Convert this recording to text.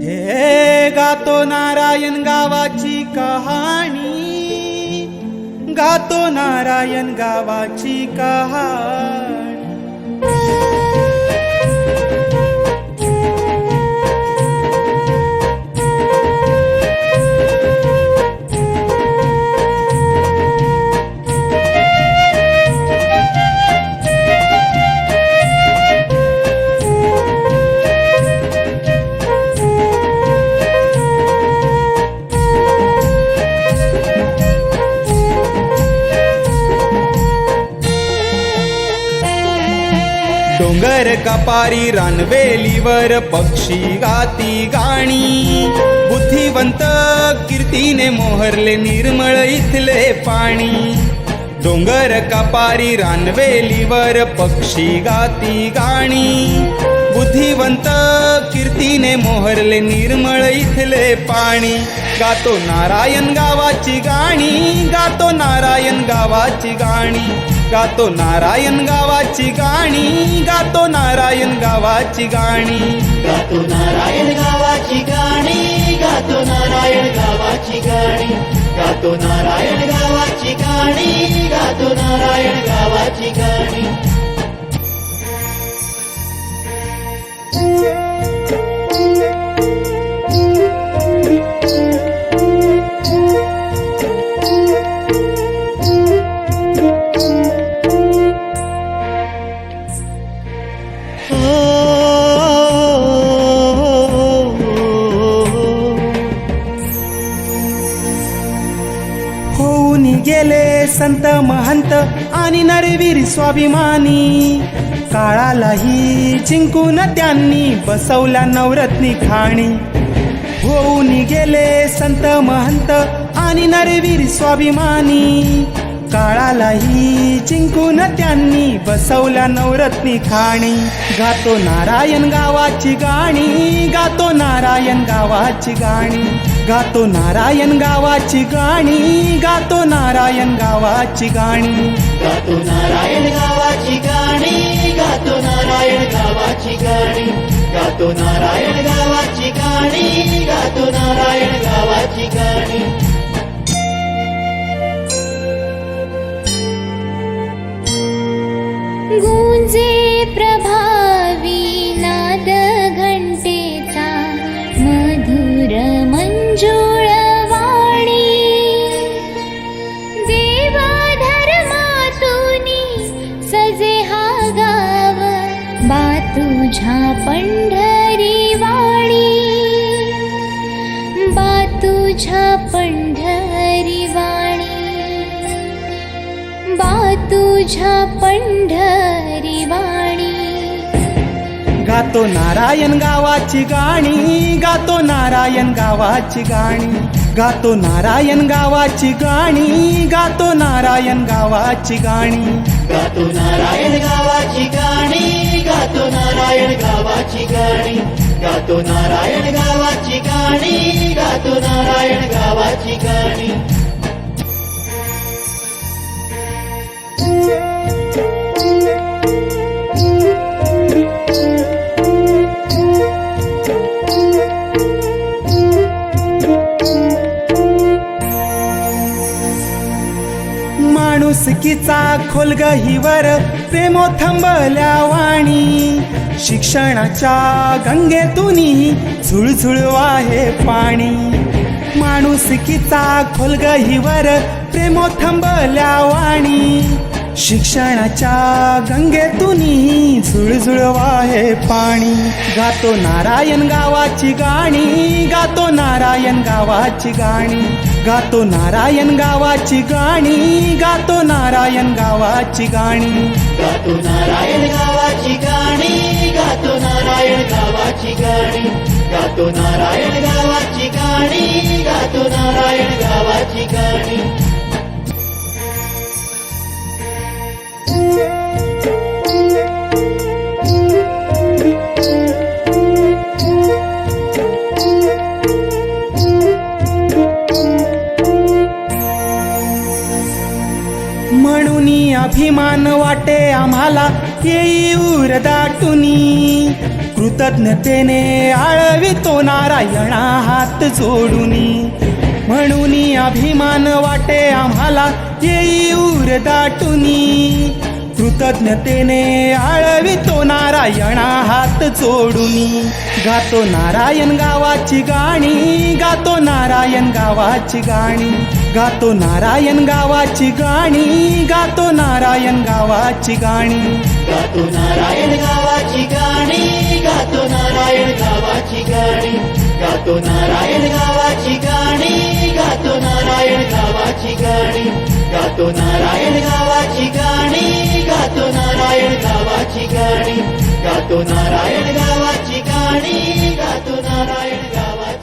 हे गातो नारायण गावाची कहाणी गातो नारायण गावाची कहाणी. डोंगर कपारी रानवेलीवर पक्षी गाती गाणी. बुद्धिवंत कीर्तीने मोहरले निर्मळ इथले पाणी. डोंगर कपारी रानवेलीवर पक्षी गाती गाणी. बुद्धिवंत कीर्तीने मोहरले निर्मळ इथले पाणी. गातो नारायण गावाची गाणी गातो नारायण गावाची गाणी. गातो नारायण गावाची गाणी गातो नारायण गावाची गाणी. गातो नारायण गावाची गाणी गातो नारायण गावाची गाणी. गातो नारायण गावाची गाणी गातो नारायण गावाची गाणी. गेले संत महंत आणि नरवीर स्वाभिमानी. काळालाही जिंकून त्यांनी बसवला नवरत्नी खाणी. होऊन गेले संत महंत आणि नरवीर स्वाभिमानी. काळालाही जिंकून त्यांनी बसवला नवरत्नी खाणी. गातो नारायण गावाची गाणी गातो नारायण गावाची गाणी. गातो नारायण गावाची गाणी गातो नारायण गावाची गाणी. गातो नारायण गावाची गाणी गातो नारायण गावाची गाणी. गातो नारायण गावाची गाणी गातो नारायण गावा बा तुझ्या पंढरी वाणी बा तुझ्या पंढरी वाणी बा तुझ्या पंढरी वाणी गातो नारायण गावाची गाणी गातो नारायण गावाची गाणी गातो नारायण गावाची गाणी गातो नारायण गावाची गाणी. गातो नारायण गावाची गाणी गातो नारायण गावाची गाणी. गातो नारायण गावाची गाणी गातो नारायण गावाची गाणी. माणुसकीचा खोलगहीवर प्रेमो थांबल्या वाणी. शिक्षणाच्या गंगेतून झुळझुळ आहे पाणी. माणुसकीचा खोलगहीवर प्रेमो थांबल्या वाणी. शिक्षणाच्या गंगेतून झुळझुळ वाहे पाणी. गातो नारायण गावाची गाणी गातो नारायण गावाची गाणी. गातो नारायण गावाची गाणी गातो नारायण गावाची गाणी. गातो नारायण गावाची गाणी गातो नारायण गावाची गाणी. गातो नारायण गावाची गाणी गातो नारायण गावाची गाणी. अभिमान वाटे आम्हाला येई उर दाटुनी. कृतज्ञतेने आळवितो नारायणा हात जोडूनी. म्हणून अभिमान वाटे आम्हाला येई उर दाटुनी. कृतज्ञतेने आळवितो नारायणा हात जोडूनी. गातो नारायण गावाची गाणी गातो नारायण गावाची गाणी गातो नारायण गावाची गाणी गातो नारायण गावाची गाणी गातो नारायण गावाची गाणी गातो नारायण गावाची गाणी गातो नारायण गावाची गाणी गातो नारायण गावाची गाणी गातो नारायण गावाची गाणी गातो नारायण गावाची गाणी गातो नारायण गावाची गाणी गातो नारायण गावाची